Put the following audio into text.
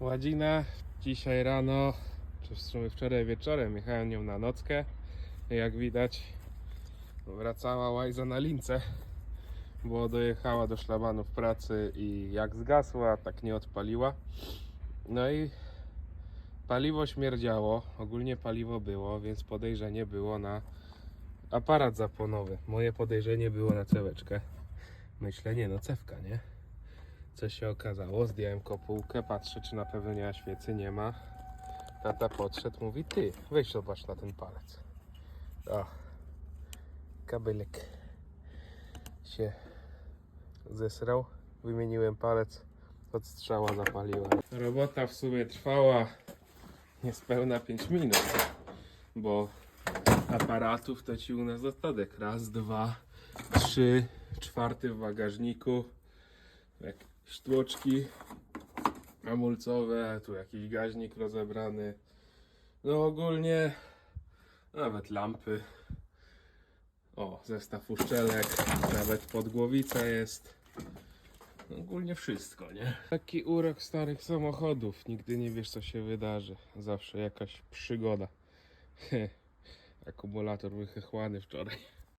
Ładzina dzisiaj rano, czy w sumie wczoraj wieczorem jechałem nią na nockę. Jak widać wracała łajza na lince, bo dojechała do szlabanów pracy i jak zgasła, tak nie odpaliła. No i paliwo śmierdziało, ogólnie paliwo było, więc podejrzenie było na aparat zapłonowy. Moje podejrzenie było na ceweczkę. Myślę, nie no, cewka, nie? Co się okazało, zdjąłem kopułkę, patrzę czy na pewno nie ma świecy, nie ma. Tata podszedł, mówi ty, weź zobacz na ten palec. O, kabelek się zesrał, wymieniłem palec, od strzała zapaliłem. Robota w sumie trwała niespełna 5 minut, bo aparatów to ci u nas dostatek. Raz, dwa, trzy, czwarty w bagażniku, jak sztłoczki hamulcowe, tu jakiś gaźnik rozebrany. No ogólnie nawet lampy. O, zestaw uszczelek, nawet podgłowica jest. Ogólnie wszystko, nie? Taki urok starych samochodów. Nigdy nie wiesz, co się wydarzy. Zawsze jakaś przygoda. Akumulator wychechłany wczoraj.